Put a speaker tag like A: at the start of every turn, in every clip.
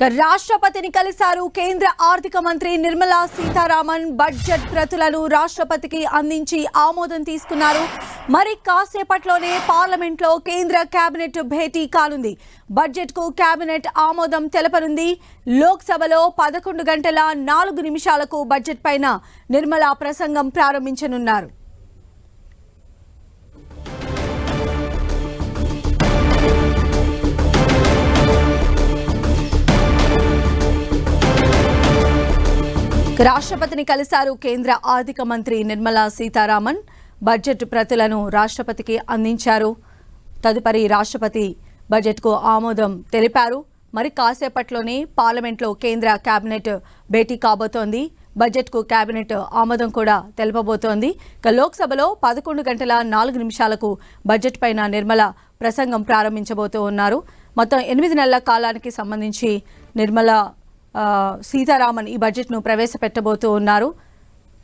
A: రాష్ట్రపతిని కలిశారు కేంద్ర ఆర్థిక మంత్రి నిర్మలా సీతారామన్. బడ్జెట్ ప్రతులను రాష్ట్రపతికి అందించి ఆమోదం తీసుకున్నారు. మరి కాసేపట్లోనే పార్లమెంట్లో కేంద్ర కేబినెట్ భేటీ కానుంది. బడ్జెట్కు కేబినెట్ ఆమోదం తెలపనుంది. లోక్సభలో పదకొండు గంటల నాలుగు నిమిషాలకు బడ్జెట్ పైన నిర్మలా ప్రసంగం ప్రారంభించనున్నారు. రాష్ట్రపతిని కలిశారు కేంద్ర ఆర్థిక మంత్రి నిర్మలా సీతారామన్. బడ్జెట్ ప్రతులను రాష్ట్రపతికి అందించారు. తదుపరి రాష్ట్రపతి బడ్జెట్కు ఆమోదం తెలిపారు. మరి కాసేపట్లోనే పార్లమెంట్లో కేంద్ర కేబినెట్ భేటీ కాబోతోంది. బడ్జెట్కు కేబినెట్ ఆమోదం కూడా తెలపబోతోంది. ఇక లోక్సభలో పదకొండు గంటల నాలుగు నిమిషాలకు బడ్జెట్ పైన నిర్మల ప్రసంగం ప్రారంభించబోతూ ఉన్నారు. మొత్తం ఎనిమిది నెలల కాలానికి సంబంధించి నిర్మల సీతారామన్ ఈ బడ్జెట్ను ప్రవేశపెట్టబోతూ ఉన్నారు.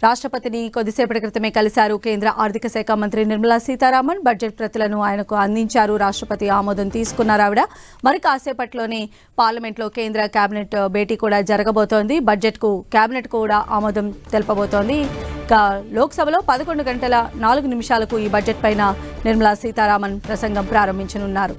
A: రాష్ట్రపతిని కొద్దిసేపటి క్రితమే కలిశారు కేంద్ర ఆర్థిక శాఖ మంత్రి నిర్మలా సీతారామన్. బడ్జెట్ ప్రతులను ఆయనకు అందించారు రాష్ట్రపతి ఆమోదం తీసుకున్నారు ఆవిడ. మరి కాసేపట్లోనే పార్లమెంట్లో కేంద్ర కేబినెట్ భేటీ కూడా జరగబోతోంది. బడ్జెట్కు కేబినెట్ కూడా ఆమోదం తెలపబోతోంది. ఇక లోక్సభలో పదకొండు గంటల నాలుగు నిమిషాలకు ఈ బడ్జెట్ పైన నిర్మలా సీతారామన్ ప్రసంగం ప్రారంభించనున్నారు.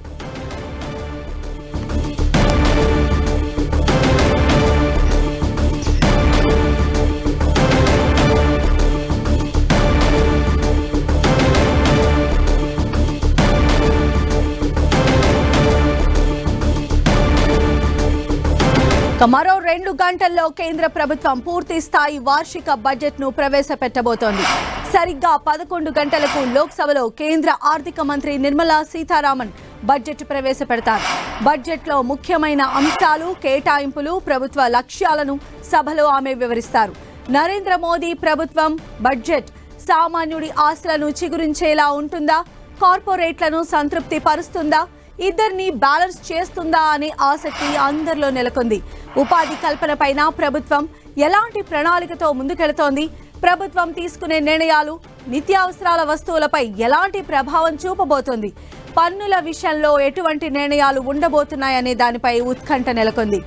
A: మరో రెండు గంటల్లో కేంద్ర ప్రభుత్వం పూర్తి స్థాయి వార్షిక బడ్జెట్ను ప్రవేశపెట్టబోతోంది. సరిగ్గా పదకొండు గంటలకు లోక్సభలో కేంద్ర ఆర్థిక మంత్రి నిర్మలా సీతారామన్ బడ్జెట్ ప్రవేశపెడతారు. బడ్జెట్లో ముఖ్యమైన అంశాలు కేటాయింపులు ప్రభుత్వ లక్ష్యాలను సభలో ఆమె వివరిస్తారు. నరేంద్ర మోదీ ప్రభుత్వం బడ్జెట్ సామాన్యుడి ఆశలను చిగురించేలా ఉంటుందా? కార్పొరేట్లను సంతృప్తి పరుస్తుందా ఇద్దరిని బ్యాలెన్స్ చేస్తుందా అనే ఆసక్తి అందరిలో నెలకొంది. ఉపాధి కల్పనపైన ప్రభుత్వం ఎలాంటి ప్రణాళికతో ముందుకెళుతోంది? ప్రభుత్వం తీసుకునే నిర్ణయాలు నిత్యావసరాల వస్తువులపై ఎలాంటి ప్రభావం చూపబోతోంది? పన్నుల విషయంలో ఎటువంటి నిర్ణయాలు ఉండబోతున్నాయనే దానిపై ఉత్కంఠ నెలకొంది.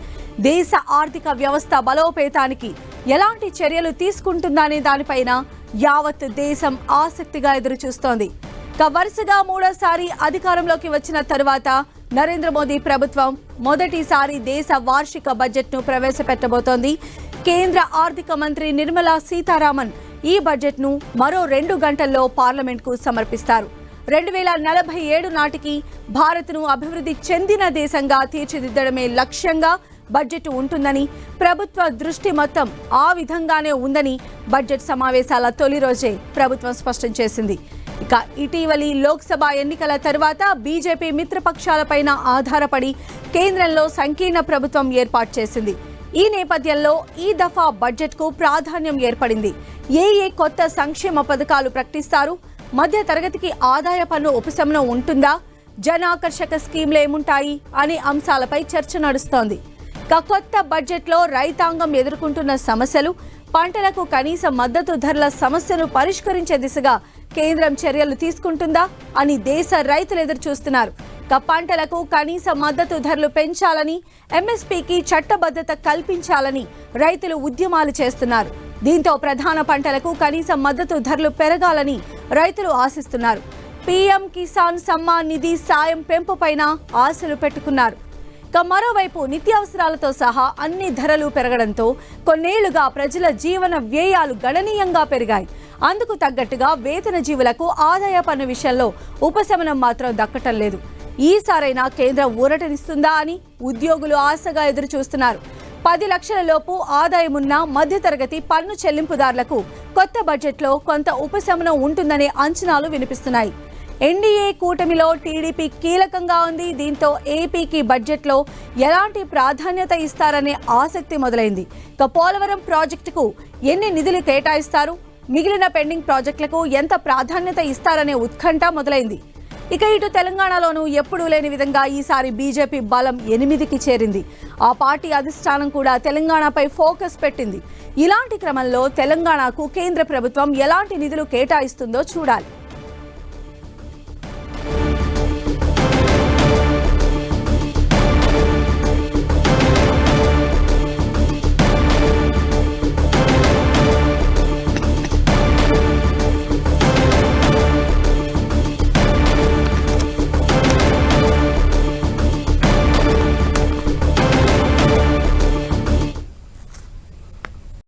A: దేశ ఆర్థిక వ్యవస్థ బలోపేతానికి ఎలాంటి చర్యలు తీసుకుంటుందనే దానిపైన యావత్ దేశం ఆసక్తిగా ఎదురుచూస్తోంది. వరుసగా మూడోసారి అధికారంలోకి వచ్చిన తరువాత నరేంద్ర మోదీ ప్రభుత్వం మొదటిసారి దేశ వార్షిక బడ్జెట్ను ప్రవేశపెట్టబోతోంది. కేంద్ర ఆర్థిక మంత్రి నిర్మలా సీతారామన్ ఈ బడ్జెట్ను మరో రెండు గంటల్లో పార్లమెంట్కు సమర్పిస్తారు. రెండు వేల నలభై ఏడు నాటికి భారత్ను అభివృద్ధి చెందిన దేశంగా తీర్చిదిద్దడమే లక్ష్యంగా బడ్జెట్ ఉంటుందని ప్రభుత్వ దృష్టి మొత్తం ఆ విధంగానే ఉందని బడ్జెట్ సమావేశాల తొలి రోజే ప్రభుత్వం స్పష్టం చేసింది. ఇక ఇటీవలి లోక్సభ ఎన్నికల తర్వాత బీజేపీ మిత్రపక్షాలపైన ఆధారపడి కేంద్రంలో సంకీర్ణ ప్రభుత్వం ఏర్పాటు చేసింది. ఈ నేపథ్యంలో ఈ దఫా బడ్జెట్కు ప్రాధాన్యం ఏర్పడింది. ఏ ఏ కొత్త సంక్షేమ పథకాలు ప్రకటిస్తారు? మధ్య తరగతికి ఆదాయ పన్ను ఉపశమనం ఉంటుందా? జనాకర్షక స్కీమ్లు ఏముంటాయి? అనే అంశాలపై చర్చ నడుస్తోంది. కొత్త బడ్జెట్లో రైతాంగం ఎదుర్కొంటున్న సమస్యలు పంటలకు కనీస మద్దతు ధరల సమస్యను పరిష్కరించే దిశగా కేంద్రం చర్యలు తీసుకుంటుందా అని దేశ రైతులు ఎదురు చూస్తున్నారు పంటలకు కనీస మద్దతు ధరలు పెంచాలని ఎంఎస్పీకి చట్టబద్ధత కల్పించాలని రైతులు ఉద్యమాలు చేస్తున్నారు. దీంతో ప్రధాన పంటలకు కనీస మద్దతు ధరలు పెరగాలని రైతులు ఆశిస్తున్నారు. పీఎం కిసాన్ సమ్మాన్ నిధి సాయం పెంపుపైన ఆశలు పెట్టుకున్నారు. ఇక మరోవైపు నిత్యావసరాలతో సహా అన్ని ధరలు పెరగడంతో కొన్నేళ్ళుగా ప్రజల జీవన వ్యయాలు గణనీయంగా పెరిగాయి. అందుకు తగ్గట్టుగా వేతన జీవులకు ఆదాయ పన్ను విషయంలో ఉపశమనం మాత్రం దక్కటం లేదు. ఈసారైనా కేంద్రం ఊరటనిస్తుందా అని ఉద్యోగులు ఆశగా ఎదురు చూస్తున్నారు పది లక్షల లోపు ఆదాయమున్న మధ్యతరగతి పన్ను చెల్లింపుదారులకు కొత్త బడ్జెట్లో కొంత ఉపశమనం ఉంటుందనే అంచనాలు వినిపిస్తున్నాయి. ఎన్డీఏ కూటమిలో టీడీపీ కీలకంగా ఉంది. దీంతో ఏపీకి బడ్జెట్లో ఎలాంటి ప్రాధాన్యత ఇస్తారనే ఆసక్తి మొదలైంది. ఇక పోలవరం ప్రాజెక్టుకు ఎన్ని నిధులు కేటాయిస్తారు? మిగిలిన పెండింగ్ ప్రాజెక్టులకు ఎంత ప్రాధాన్యత ఇస్తారనే ఉత్కంఠ మొదలైంది. ఇక ఇటు తెలంగాణలోనూ ఎప్పుడూ లేని విధంగా ఈసారి బీజేపీ బలం ఎనిమిదికి చేరింది. ఆ పార్టీ అధిష్టానం కూడా తెలంగాణపై ఫోకస్ పెట్టింది. ఇలాంటి క్రమంలో తెలంగాణకు కేంద్ర ప్రభుత్వం ఎలాంటి నిధులు కేటాయిస్తుందో చూడాలి.